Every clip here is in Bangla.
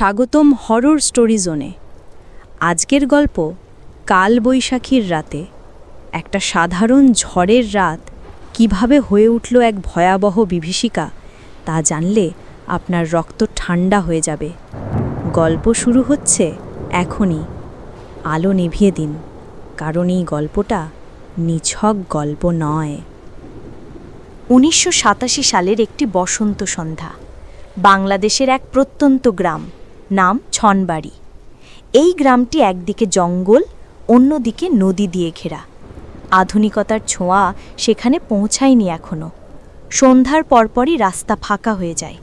স্বাগতম হরর স্টোরি জোনে আজকের গল্প কাল বৈশাখীর রাতে। একটা সাধারণ ঝড়ের রাত কীভাবে হয়ে উঠল এক ভয়াবহ বিভীষিকা তা জানলে আপনার রক্ত ঠান্ডা হয়ে যাবে। গল্প শুরু হচ্ছে এখনই। আলো নিভিয়ে দিন, কারণ এই গল্পটা নিছক গল্প নয়। উনিশশো সালের একটি বসন্ত সন্ধ্যা, বাংলাদেশের এক প্রত্যন্ত গ্রাম। নাম ছনবাড়ি। এই গ্রামটি একদিকে জঙ্গল, অন্যদিকে নদী দিয়ে ঘেরা। আধুনিকতার ছোঁয়া সেখানে পৌঁছায়নি এখনও সন্ধ্যার পরপরই রাস্তা ফাঁকা হয়ে যায়।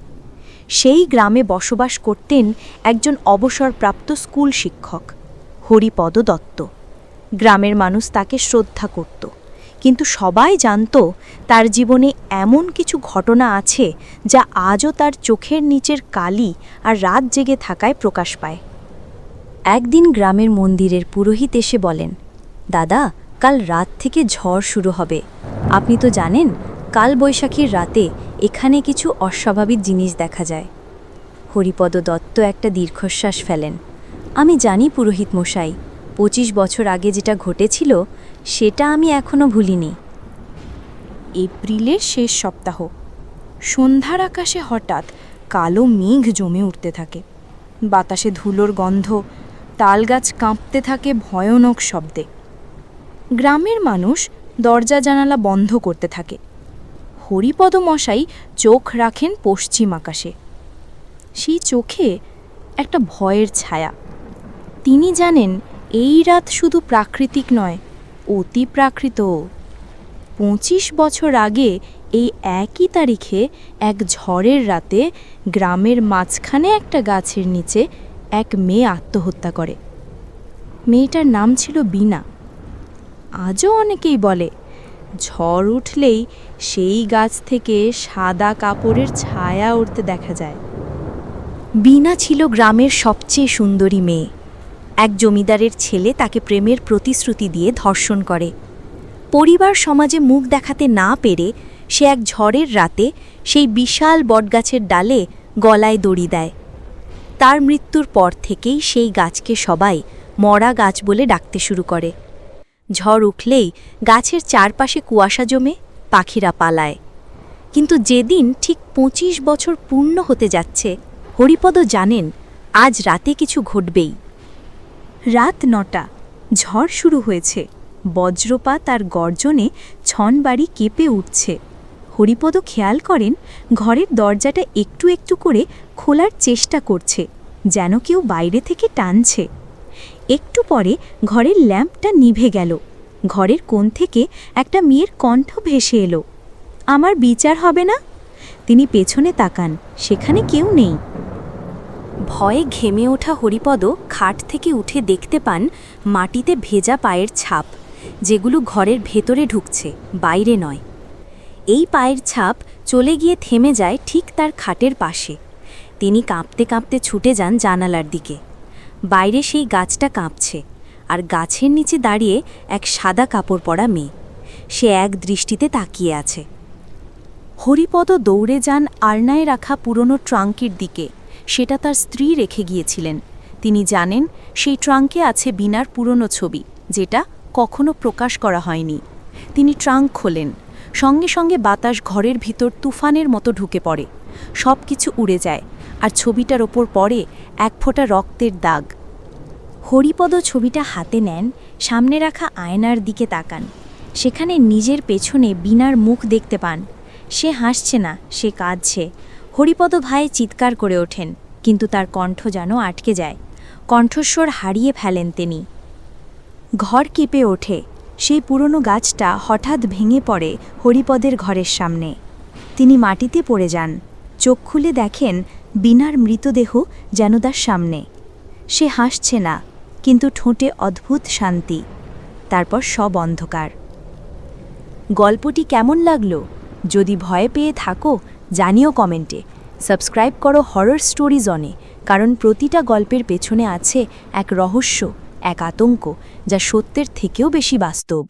সেই গ্রামে বসবাস করতেন একজন অবসরপ্রাপ্ত স্কুল শিক্ষক, হরিপদ দত্ত। গ্রামের মানুষ তাকে শ্রদ্ধা করত। কিন্তু সবাই জানত তার জীবনে এমন কিছু ঘটনা আছে যা আজও তার চোখের নিচের কালি আর রাত জেগে থাকায় প্রকাশ পায়। একদিন গ্রামের মন্দিরের পুরোহিত এসে বলেন, দাদা, কাল রাত থেকে ঝড় শুরু হবে। আপনি তো জানেন, কাল বৈশাখীর রাতে এখানে কিছু অস্বাভাবিক জিনিস দেখা যায়। হরিপদ দত্ত একটা দীর্ঘশ্বাস ফেলেন। আমি জানি পুরোহিত মশাই পঁচিশ বছর আগে যেটা ঘটেছিল, সেটা আমি এখনও ভুলিনি। এপ্রিলের শেষ সপ্তাহ। সন্ধ্যার আকাশে হঠাৎ কালো মেঘ জমে উঠতে থাকে। বাতাসে ধুলোর গন্ধ, তালগাছ কাঁপতে থাকে ভয়ানক শব্দে। গ্রামের মানুষ দরজা জানালা বন্ধ করতে থাকে। হরিপদ মশাই চোখ রাখেন পশ্চিম আকাশে। সেই চোখে একটা ভয়ের ছায়া। তিনি জানেন এই রাত শুধু প্রাকৃতিক নয়, অতি প্রাকৃত। পঁচিশ বছর আগে এই একই তারিখে এক ঝড়ের রাতে গ্রামের মাঝখানে একটা গাছের নিচে এক মেয়ে আত্মহত্যা করে। মেয়েটার নাম ছিল বিনা আজও অনেকেই বলে, ঝড় উঠলেই সেই গাছ থেকে সাদা কাপড়ের ছায়া উঠতে দেখা যায়। বিনা ছিল গ্রামের সবচেয়ে সুন্দরী মেয়ে। এক জমিদারের ছেলে তাকে প্রেমের প্রতিশ্রুতি দিয়ে ধর্ষণ করে। পরিবার সমাজে মুখ দেখাতে না পেরে সে এক ঝড়ের রাতে সেই বিশাল বটগাছের ডালে গলায় দড়ি দেয়। তার মৃত্যুর পর থেকেই সেই গাছকে সবাই মরা গাছ বলে ডাকতে শুরু করে। ঝড় উঠলেই গাছের চারপাশে কুয়াশা জমে পাখিরা পালায়। কিন্তু যেদিন ঠিক পঁচিশ বছর পূর্ণ হতে যাচ্ছে হরিপদ জানেন, আজ রাতে কিছু ঘটবেই। রাত নটা। ঝড় শুরু হয়েছে। বজ্রপাত আর গর্জনে ছনবাড়ি কেঁপে উঠছে। হরিপদ খেয়াল করেন, ঘরের দরজাটা একটু একটু করে খোলার চেষ্টা করছে, যেন কেউ বাইরে থেকে টানছে। একটু পরে ঘরের ল্যাম্পটা নিভে গেল। ঘরের কোণ থেকে একটা মেয়ের কণ্ঠ ভেসে এলো, আমার বিচার হবে না? তিনি পেছনে তাকান, সেখানে কেউ নেই। ভয়ে ঘেমে ওঠা হরিপদ খাট থেকে উঠে দেখতে পান মাটিতে ভেজা পায়ের ছাপ, যেগুলো ঘরের ভেতরে ঢুকছে, বাইরে নয়। এই পায়ের ছাপ চলে গিয়ে থেমে যায় ঠিক তার খাটের পাশে। তিনি কাঁপতে কাঁপতে ছুটে যান জানালার দিকে। বাইরে সেই গাছটা কাঁপছে আর গাছের নিচে দাঁড়িয়ে এক সাদা কাপড় পরা মেয়ে। সে এক দৃষ্টিতে তাকিয়ে আছে। হরিপদ দৌড়ে যান আলনায় রাখা পুরনো ট্রাঙ্কের দিকে। সেটা তার স্ত্রী রেখে গিয়েছিলেন। তিনি জানেন সেই ট্রাঙ্কে আছে বিনার পুরনো ছবি, যেটা কখনো প্রকাশ করা হয়নি। তিনি ট্রাঙ্ক খোলেন। সঙ্গে সঙ্গে বাতাস ঘরের ভিতর তুফানের মতো ঢুকে পড়ে। সব কিছু উড়ে যায় আর ছবিটার ওপর পড়ে এক ফোঁটা রক্তের দাগ। হরিপদ ছবিটা হাতে নেন, সামনে রাখা আয়নার দিকে তাকান। সেখানে নিজের পেছনে বিনার মুখ দেখতে পান। সে হাসছে না, সে কাঁদছে। হরিপদ ভাই চিৎকার করে ওঠেন, কিন্তু তার কণ্ঠ যেন আটকে যায়। কণ্ঠস্বর হারিয়ে ফেলেন তিনি। ঘর কেঁপে ওঠে। সেই পুরনো গাছটা হঠাৎ ভেঙে পড়ে হরিপদের ঘরের সামনে। তিনি মাটিতে পড়ে যান। চোখ খুলে দেখেন বিনার মৃতদেহ যেন তার সামনে। সে হাসছে না, কিন্তু ঠোঁটে অদ্ভুত শান্তি। তারপর সব অন্ধকার। গল্পটি কেমন লাগল? যদি ভয় পেয়ে থাকো জানিও কমেন্টে। সাবস্ক্রাইব করো হরর স্টোরিজ অনে কারণ প্রতিটা গল্পের পেছনে আছে এক রহস্য, এক আতঙ্ক, যা সত্যের থেকেও বেশি বাস্তব।